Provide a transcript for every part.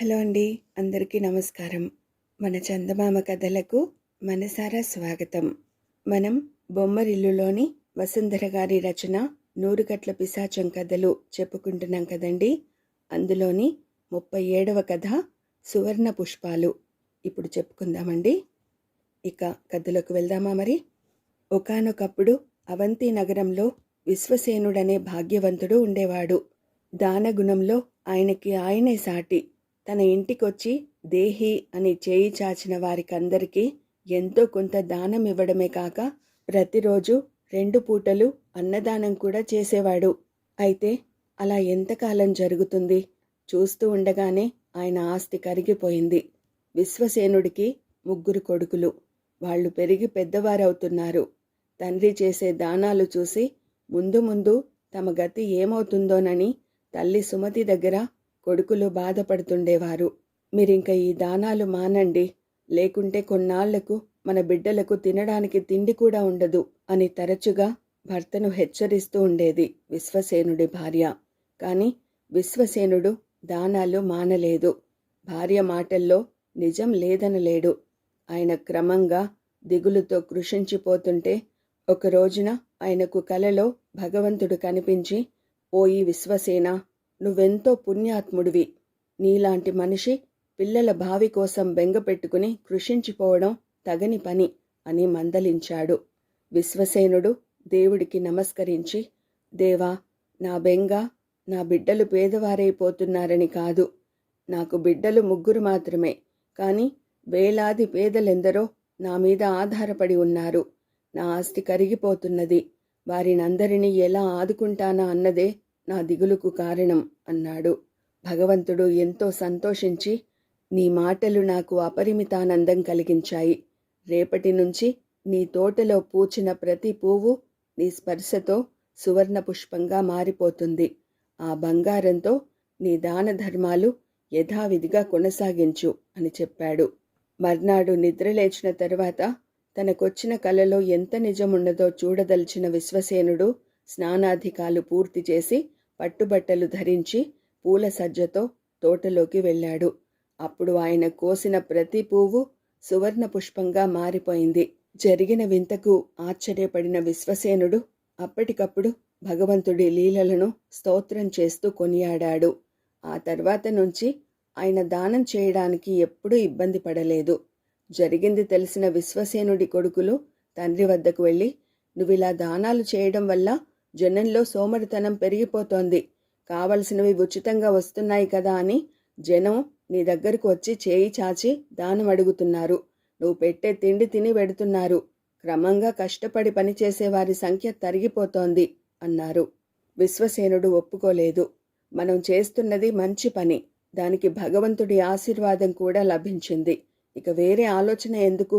Hello అండి. అందరికీ నమస్కారం. మన చందమామ కథలకు మనసారా స్వాగతం. మనం బొమ్మరిల్లులోని వసుంధర గారి రచన నూరుగట్ల పిశాచం కథలు చెప్పుకుంటున్నాం కదండి. అందులోని ముప్పై ఏడవ కథ సువర్ణ పుష్పాలు. ఇప్పుడు చెప్పుకుందామండి. ఇక కథలోకి వెళ్దామా మరి? ఒకానొకప్పుడు అవంతి నగరంలో విశ్వసేనుడనే భాగ్యవంతుడు ఉండేవాడు. దానగుణంలో ఆయనకి ఆయనే సాటి. తన ఇంటికొచ్చి దేహి అని చేయి చాచిన వారికందరికీ ఎంతో కొంత దానం ఇవ్వడమే కాక ప్రతిరోజు రెండు పూటలు అన్నదానం కూడా చేసేవాడు. అయితే అలా ఎంతకాలం జరుగుతుంది? చూస్తూ ఉండగానే ఆయన ఆస్తి కరిగిపోయింది. విశ్వసేనుడికి ముగ్గురు కొడుకులు. వాళ్ళు పెరిగి పెద్దవారవుతున్నారు. తండ్రి చేసే దానాలు చూసి ముందు ముందు తమ గతి ఏమవుతుందోనని తల్లి సుమతి దగ్గర కొడుకులు బాధపడుతుండేవారు. మీరింక ఈ దానాలు మానండి. లేకుంటే కొన్నాళ్ళకు మన బిడ్డలకు తినడానికి తిండి కూడా ఉండదు అని తరచుగా భర్తను హెచ్చరిస్తూ ఉండేది విశ్వసేనుడి భార్య. కాని విశ్వసేనుడు దానాలు మానలేదు. భార్య మాటల్లో నిజం లేదనలేడు. ఆయన క్రమంగా దిగులుతో కృషించిపోతుంటే ఒక రోజున ఆయనకు కలలో భగవంతుడు కనిపించి ఓయి విశ్వసేన నువ్వెంతో పుణ్యాత్ముడివి. నీలాంటి మనిషి పిల్లల భావి కోసం బెంగ పెట్టుకుని కృషించిపోవడం తగని పని అని మందలించాడు. విశ్వసేనుడు దేవుడికి నమస్కరించి దేవా నా బెంగ నా బిడ్డలు పేదవారైపోతున్నారని కాదు. నాకు బిడ్డలు ముగ్గురు మాత్రమే. కాని వేలాది పేదలెందరో నా మీద ఆధారపడి ఉన్నారు. నా ఆస్తి కరిగిపోతున్నది. వారినందరినీ ఎలా ఆదుకుంటానా అన్నదే నా దిగులుకు కారణం అన్నాడు. భగవంతుడు ఎంతో సంతోషించి నీ మాటలు నాకు అపరిమితానందం కలిగించాయి. రేపటి నుంచి నీ తోటలో పూచిన ప్రతి పువ్వు నీ స్పర్శతో సువర్ణ పుష్పంగా మారిపోతుంది. ఆ బంగారంతో నీ దాన ధర్మాలు యథావిధిగా కొనసాగించు అని చెప్పాడు. మర్నాడు నిద్రలేచిన తర్వాత తనకొచ్చిన కలలో ఎంత నిజమున్నదో చూడదలిచిన విశ్వసేనుడు స్నానాధికాలు పూర్తి చేసి పట్టుబట్టలు ధరించి పూల సజ్జతో తోటలోకి వెళ్ళాడు. అప్పుడు ఆయన కోసిన ప్రతి పువ్వు సువర్ణ పుష్పంగా మారిపోయింది. జరిగిన వింతకు ఆశ్చర్యపడిన విశ్వసేనుడు అప్పటికప్పుడు భగవంతుడి లీలలను స్తోత్రం చేస్తూ కొనియాడాడు. ఆ తర్వాత నుంచి ఆయన దానం చేయడానికి ఎప్పుడూ ఇబ్బంది పడలేదు. జరిగింది తెలిసిన విశ్వసేనుడి కొడుకులు తండ్రి వద్దకు వెళ్ళి నువ్విలా దానాలు చేయడం వల్ల జనంలో సోమరితనం పెరిగిపోతోంది. కావలసినవి ఉచితంగా వస్తున్నాయి కదా అని జనం నీ దగ్గరకు వచ్చి చేయి చాచి దానం అడుగుతున్నారు. నువ్వు పెట్టే తిండి తిని పెడుతున్నారు. క్రమంగా కష్టపడి పనిచేసేవారి సంఖ్య తరిగిపోతోంది అన్నారు. విశ్వసేనుడు ఒప్పుకోలేదు. మనం చేస్తున్నది మంచి పని. దానికి భగవంతుడి ఆశీర్వాదం కూడా లభించింది. ఇక వేరే ఆలోచన ఎందుకు?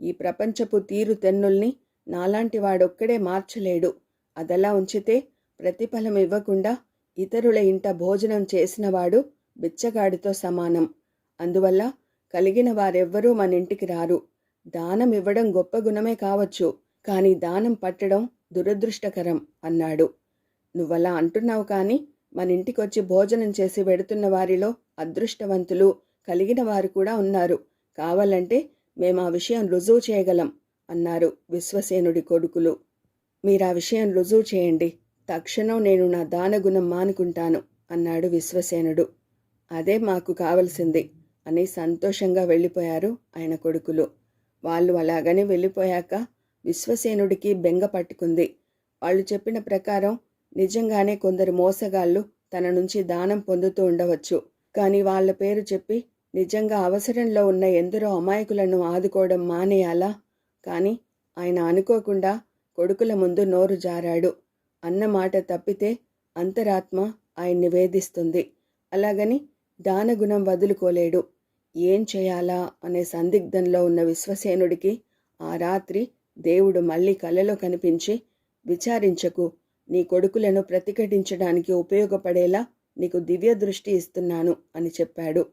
ఈ ప్రపంచపు తీరు తెన్నుల్ని నాలాంటి వాడొక్కడే మార్చలేడు. అదలా ఉంచితే ప్రతిఫలం ఇవ్వకుండా ఇతరుల ఇంట భోజనం చేసినవాడు బిచ్చగాడితో సమానం. అందువల్ల కలిగిన వారెవ్వరూ మన ఇంటికి రారు. దానం ఇవ్వడం గొప్ప గుణమే కావచ్చు కానీ దానం పట్టడం దురదృష్టకరం అన్నాడు. నువ్వలా అంటున్నావు కానీ మన ఇంటికొచ్చి భోజనం చేసి వెడుతున్న వారిలో అదృష్టవంతులు కలిగిన వారు కూడా ఉన్నారు. కావాలంటే మేము ఆ విషయం రుజువు చేయగలం అన్నారు విశ్వసేనుడి కొడుకులు. మీరు ఆ విషయం రుజువు చేయండి. తక్షణం నేను నా దానగుణం మానుకుంటాను అన్నాడు విశ్వసేనుడు. అదే మాకు కావలసింది అని సంతోషంగా వెళ్ళిపోయారు ఆయన కొడుకులు. వాళ్ళు అలాగనే వెళ్ళిపోయాక విశ్వసేనుడికి బెంగ పట్టుకుంది. వాళ్ళు చెప్పిన ప్రకారం నిజంగానే కొందరు మోసగాళ్ళు తన నుంచి దానం పొందుతూ ఉండవచ్చు. కానీ వాళ్ళ పేరు చెప్పి నిజంగా అవసరంలో ఉన్న ఎందరో అమాయకులను ఆదుకోవడం మానేయాలా? కానీ ఆయన అనుకోకుండా కొడుకుల ముందు నోరు జారాడు. అన్నమాట తప్పితే అంతరాత్మ ఆయన్ని వేధిస్తుంది. అలాగని దానగుణం వదులుకోలేడు. ఏం చేయాలా అనే సందిగ్ధంలో ఉన్న విశ్వసేనుడికి ఆ రాత్రి దేవుడు మళ్ళీ కలలో కనిపించి విచారించకు నీ కొడుకులను ప్రతిఘటించడానికి ఉపయోగపడేలా నీకు దివ్య దృష్టి ఇస్తున్నాను అని చెప్పాడు.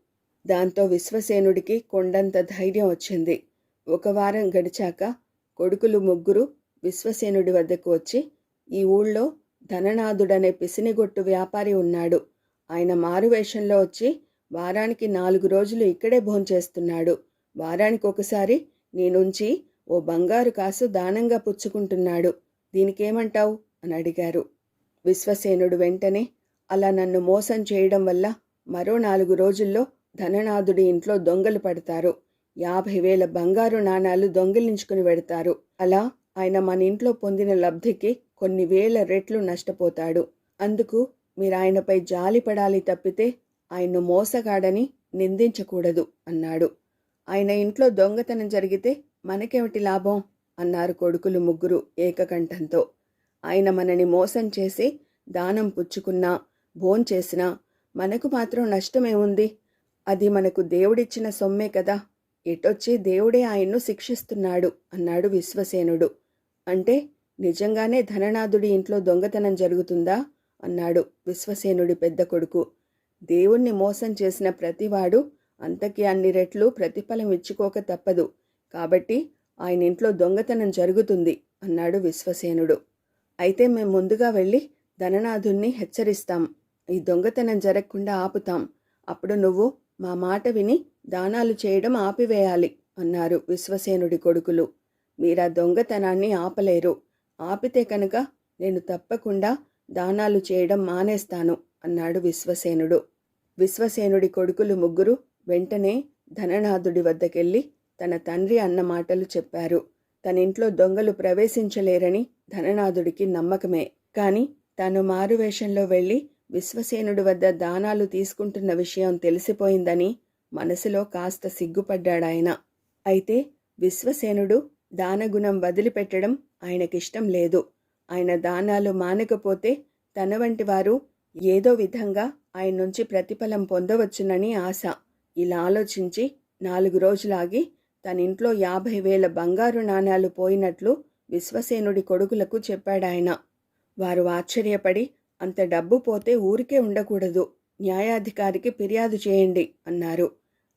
దాంతో విశ్వసేనుడికి కొండంత ధైర్యం వచ్చింది. ఒక వారం గడిచాక కొడుకులు ముగ్గురు విశ్వసేనుడి వద్దకు వచ్చి ఈ ఊళ్ళో ధననాథుడనే పిసినిగొట్టు వ్యాపారి ఉన్నాడు. ఆయన మారువేషంలో వచ్చి వారానికి నాలుగు రోజులు ఇక్కడే భోంచేస్తున్నాడు. వారానికి ఒకసారి నీ నుంచి ఓ బంగారు కాసు దానంగా పుచ్చుకుంటున్నాడు. దీనికేమంటావు? అని అడిగారు. విశ్వసేనుడు వెంటనే అలా నన్ను మోసం చేయడం వల్ల మరో నాలుగు రోజుల్లో ధననాథుడి ఇంట్లో దొంగలు పడతారు. యాభై వేల బంగారు నాణాలు దొంగిలించుకుని వెడతారు అలా ఆయన మన ఇంట్లో పొందిన లబ్ధికి కొన్ని వేల రెట్లు నష్టపోతాడు. అందుకు మీరు ఆయనపై జాలి పడాలి తప్పితే ఆయన్ను మోసగాడని నిందించకూడదు అన్నాడు. ఆయన ఇంట్లో దొంగతనం జరిగితే మనకేమిటి లాభం? అన్నారు కొడుకులు ముగ్గురు ఏకకంఠంతో. ఆయన మనని మోసం చేసి దానం పుచ్చుకున్నా భోంచేసినా మనకు మాత్రం నష్టమేముంది అది మనకు దేవుడిచ్చిన సొమ్మే కదా. ఎటొచ్చి దేవుడే ఆయన్ను శిక్షిస్తున్నాడు అన్నాడు విశ్వసేనుడు. అంటే నిజంగానే ధననాథుడి ఇంట్లో దొంగతనం జరుగుతుందా? అన్నాడు విశ్వసేనుడి పెద్ద కొడుకు. దేవుణ్ణి మోసం చేసిన ప్రతివాడు అంతకి అన్ని రెట్లు ప్రతిఫలం ఇచ్చుకోక తప్పదు. కాబట్టి ఆయన ఇంట్లో దొంగతనం జరుగుతుంది అన్నాడు విశ్వసేనుడు. అయితే మేం ముందుగా వెళ్ళి ధననాథుణ్ణి హెచ్చరిస్తాం. ఈ దొంగతనం జరగకుండా ఆపుతాం. అప్పుడు నువ్వు మా మాట విని దానాలు చేయడం ఆపివేయాలి అన్నారు విశ్వసేనుడి కొడుకులు. మీరా దొంగతనాన్ని ఆపలేరు. ఆపితే కనుక నేను తప్పకుండా దానాలు చేయడం మానేస్తాను అన్నాడు విశ్వసేనుడు. విశ్వసేనుడి కొడుకులు ముగ్గురు వెంటనే ధననాథుడి వద్దకెళ్ళి తన తండ్రి అన్న మాటలు చెప్పారు. తనింట్లో దొంగలు ప్రవేశించలేరని ధననాథుడికి నమ్మకమే. కాని తాను మారువేషంలో వెళ్ళి విశ్వసేనుడి వద్ద దానాలు తీసుకుంటున్న విషయం తెలిసిపోయిందని మనసులో కాస్త సిగ్గుపడ్డాడాయన. అయితే విశ్వసేనుడు దానగుణం వదిలిపెట్టడం ఆయనకిష్టం లేదు. ఆయన దానాలు మానకపోతే తన వంటి వారు ఏదో విధంగా ఆయన నుంచి ప్రతిఫలం పొందవచ్చునని ఆశ. ఇలా ఆలోచించి నాలుగు రోజులాగి తన ఇంట్లో యాభై వేల బంగారు నాణాలు పోయినట్లు విశ్వసేనుడి కొడుకులకు చెప్పాడాయన. వారు ఆశ్చర్యపడి అంత డబ్బు పోతే ఊరికే ఉండకూడదు. న్యాయాధికారికి ఫిర్యాదు చేయండి అన్నారు.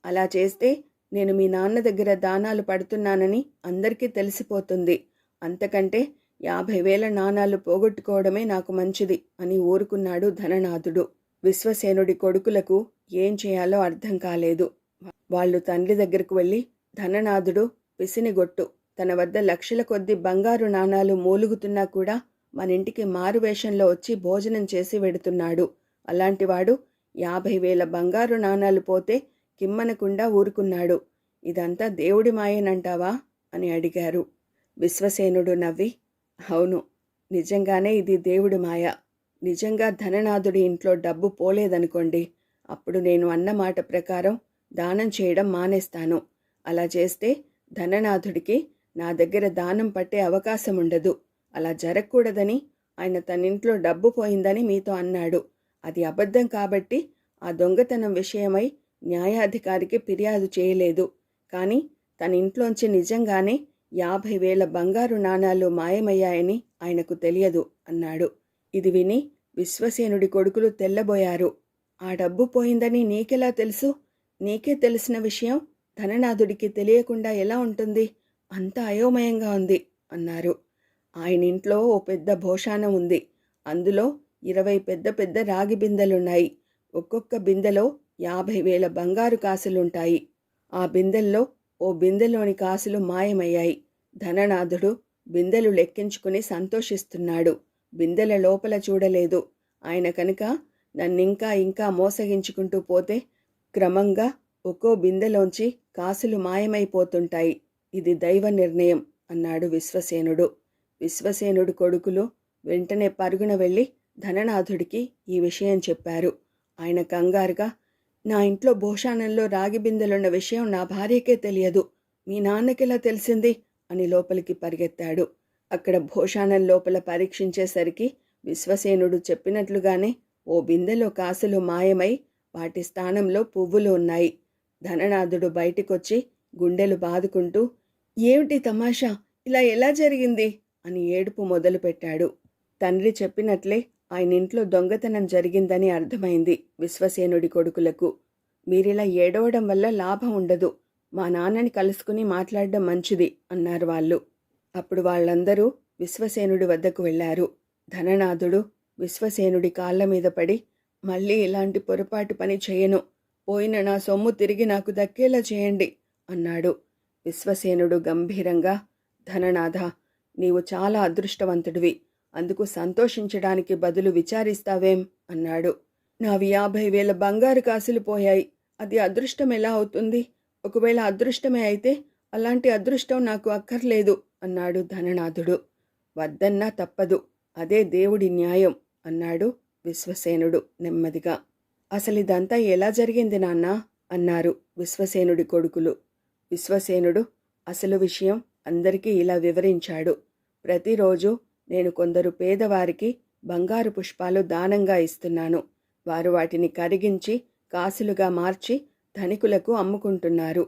అలా చేస్తే నేను మీ నాన్న దగ్గర దానాలు పడుతున్నానని అందరికీ తెలిసిపోతుంది. అంతకంటే యాభై వేల నాణాలు పోగొట్టుకోవడమే నాకు మంచిది అని ఊరుకున్నాడు ధననాథుడు. విశ్వసేనుడి కొడుకులకు ఏం చేయాలో అర్థం కాలేదు. వాళ్ళు తండ్రి దగ్గరకు వెళ్ళి ధననాథుడు పిసినిగొట్టు తన వద్ద లక్షల కొద్ది బంగారు నాణాలు మూలుగుతున్నా కూడా మన ఇంటికి మారువేషంలో వచ్చి భోజనం చేసి వెడుతున్నాడు. అలాంటివాడు యాభై వేల బంగారు నాణాలు పోతే కిమ్మనకుండా ఊరుకున్నాడు. ఇదంతా దేవుడి మాయేనంటావా? అని అడిగారు. విశ్వసేనుడు నవ్వి అవును నిజంగానే ఇది దేవుడి మాయ. నిజంగా ధననాథుడి ఇంట్లో డబ్బు పోలేదనుకోండి అప్పుడు నేను అన్న మాట ప్రకారం దానం చేయడం మానేస్తాను. అలా చేస్తే ధననాథుడికి నా దగ్గర దానం పట్టే అవకాశం ఉండదు. అలా జరగకూడదని ఆయన తనింట్లో డబ్బు పోయిందని మీతో అన్నాడు. అది అబద్ధం కాబట్టి ఆ దొంగతనం విషయమై న్యాయాధికారికి ఫిర్యాదు చేయలేదు. కానీ తన ఇంట్లోంచి నిజంగానే యాభై వేల బంగారు నాణాలు మాయమయ్యాయని ఆయనకు తెలియదు అన్నాడు. ఇది విని విశ్వసేనుడి కొడుకులు తెల్లబోయారు. ఆ డబ్బు పోయిందని నీకెలా తెలుసు? నీకే తెలిసిన విషయం ధననాథుడికి తెలియకుండా ఎలా ఉంటుంది? అంత అయోమయంగా ఉంది అన్నారు. ఆయన ఇంట్లో ఓ పెద్ద భోషానం ఉంది. అందులో ఇరవై పెద్ద పెద్ద రాగి బిందెలున్నాయి. ఒక్కొక్క బిందెలో యాభై వేల బంగారు కాసులుంటాయి. ఆ బిందెల్లో ఓ బిందెలోని కాసులు మాయమయ్యాయి. ధననాథుడు బిందెలు లెక్కించుకుని సంతోషిస్తున్నాడు. బిందెల లోపల చూడలేదు. ఆయన కనుక నన్నింకా ఇంకా మోసగించుకుంటూ పోతే క్రమంగా ఒక్కో బిందెలోంచి కాసులు మాయమైపోతుంటాయి. ఇది దైవ నిర్ణయం అన్నాడు విశ్వసేనుడు. విశ్వసేనుడు కొడుకులు వెంటనే పరుగున వెళ్ళి ధననాథుడికి ఈ విషయం చెప్పారు. ఆయన కంగారుగా నా ఇంట్లో భోషాణంలో రాగి బిందెలున్న విషయం నా భార్యకే తెలియదు. మీ నాన్నకిలా తెలిసింది? అని లోపలికి పరిగెత్తాడు. అక్కడ భోషాణం లోపల పరీక్షించేసరికి విశ్వసేనుడు చెప్పినట్లుగానే ఓ బిందెలో కాసులు మాయమై వాటి స్థానంలో పువ్వులు ఉన్నాయి. ధననాథుడు బయటికొచ్చి గుండెలు బాదుకుంటూ ఏమిటి తమాషా? ఇలా ఎలా జరిగింది? అని ఏడుపు మొదలుపెట్టాడు. తండ్రి చెప్పినట్లే ఆయన ఇంట్లో దొంగతనం జరిగిందని అర్థమైంది విశ్వసేనుడి కొడుకులకు. మీరిలా ఏడవడం వల్ల లాభం ఉండదు. మా నాన్నని కలుసుకుని మాట్లాడడం మంచిది అన్నారు వాళ్ళు. అప్పుడు వాళ్ళందరూ విశ్వసేనుడి వద్దకు వెళ్ళారు. ధననాథుడు విశ్వసేనుడి కాళ్ళ మీద పడి మళ్ళీ ఇలాంటి పొరపాటు పని చేయను. పోయిన నా సొమ్ము తిరిగి నాకు దక్కేలా చేయండి అన్నాడు. విశ్వసేనుడు గంభీరంగా ధననాథ నీవు చాలా అదృష్టవంతుడివి. అందుకు సంతోషించడానికి బదులు విచారిస్తావేం? అన్నాడు. నావి యాభై వేల బంగారు కాసులు పోయాయి. అది అదృష్టం ఎలా అవుతుంది? ఒకవేళ అదృష్టమే అయితే అలాంటి అదృష్టం నాకు అక్కర్లేదు అన్నాడు ధననాథుడు. వద్దన్నా తప్పదు. అదే దేవుడి న్యాయం అన్నాడు విశ్వసేనుడు నెమ్మదిగా. అసలు ఇదంతా ఎలా జరిగింది నాన్న? అన్నారు విశ్వసేనుడి కొడుకులు. విశ్వసేనుడు అసలు విషయం అందరికీ ఇలా వివరించాడు. ప్రతిరోజు నేను కొందరు పేదవారికి బంగారు పుష్పాలు దానంగా ఇస్తున్నాను. వారు వాటిని కరిగించి కాసులుగా మార్చి ధనికులకు అమ్ముకుంటున్నారు.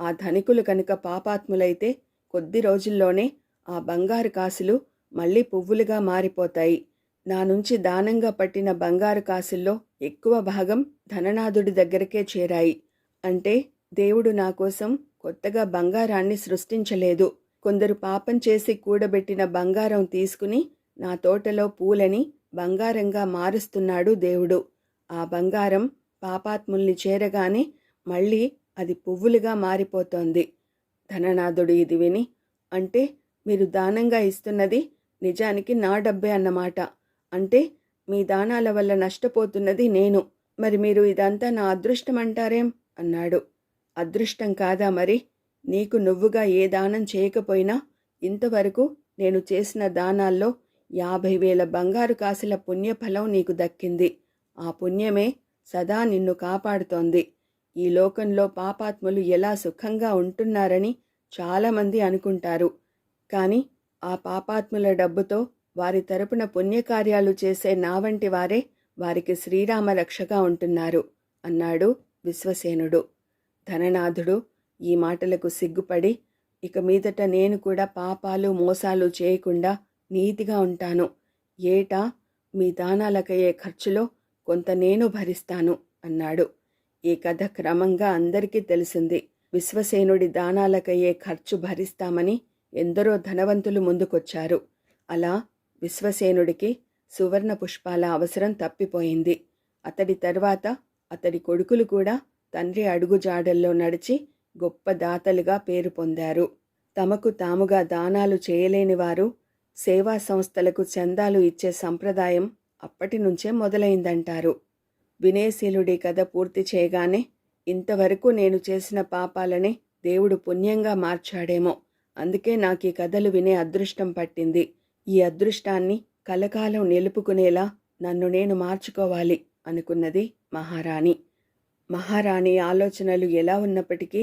ఆ ధనికులు కనుక పాపాత్ములైతే కొద్ది రోజుల్లోనే ఆ బంగారు కాసులు మళ్ళీ పువ్వులుగా మారిపోతాయి. నా నుంచి దానంగా పట్టిన బంగారు కాసుల్లో ఎక్కువ భాగం ధననాథుడి దగ్గరకే చేరాయి. అంటే దేవుడు నా కోసం కొత్తగా బంగారాన్ని సృష్టించలేదు. కొందరు పాపం చేసి కూడబెట్టిన బంగారం తీసుకుని నా తోటలో పూలని బంగారంగా మారుస్తున్నాడు దేవుడు. ఆ బంగారం పాపాత్ముల్ని చేరగానే మళ్ళీ అది పువ్వులుగా మారిపోతోంది. ధననాథుడు ఇది విని అంటే మీరు దానంగా ఇస్తున్నది నిజానికి నా డబ్బే అన్నమాట. అంటే మీ దానాల వల్ల నష్టపోతున్నది నేను. మరి మీరు ఇదంతా నా అదృష్టం అంటారేం? అన్నాడు. అదృష్టం కాదా మరి? నీకు నువ్వుగా ఏ దానం చేయకపోయినా ఇంతవరకు నేను చేసిన దానాల్లో యాభై వేల బంగారు కాసుల పుణ్యఫలం నీకు దక్కింది. ఆ పుణ్యమే సదా నిన్ను కాపాడుతోంది. ఈ లోకంలో పాపాత్ములు ఎలా సుఖంగా ఉంటున్నారని చాలామంది అనుకుంటారు. కానీ ఆ పాపాత్ముల డబ్బుతో వారి తరపున పుణ్యకార్యాలు చేసే నా వంటి వారే వారికి శ్రీరామ రక్షగా ఉంటున్నారు అన్నాడు విశ్వసేనుడు. ధననాథుడు ఈ మాటలకు సిగ్గుపడి ఇక మీదట నేను కూడా పాపాలు మోసాలు చేయకుండా నీతిగా ఉంటాను. ఏటా? మీ దానాలకయ్యే ఖర్చులో కొంత నేను భరిస్తాను అన్నాడు. ఈ కథ క్రమంగా అందరికీ తెలిసింది. విశ్వసేనుడి దానాలకయ్యే ఖర్చు భరిస్తామని ఎందరో ధనవంతులు ముందుకొచ్చారు. అలా విశ్వసేనుడికి సువర్ణ పుష్పాల అవసరం తప్పిపోయింది. అతడి తర్వాత అతడి కొడుకులు కూడా తండ్రి అడుగుజాడల్లో నడిచి గొప్ప దాతలుగా పేరు పొందారు. తమకు తాముగా దానాలు చేయలేని వారు సేవా సంస్థలకు చందాలు ఇచ్చే సంప్రదాయం అప్పటి నుంచే మొదలైందంటారు. వినయశీలుడి కథ పూర్తి చేయగానే ఇంతవరకు నేను చేసిన పాపాలనే దేవుడు పుణ్యంగా మార్చాడేమో అందుకే నాకు ఈ కథలు వినే అదృష్టం పట్టింది. ఈ అదృష్టాన్ని కలకాలం నిలుపుకునేలా నన్ను నేను మార్చుకోవాలి అనుకున్నది మహారాణి. మహారాణి ఆలోచనలు ఎలా ఉన్నప్పటికీ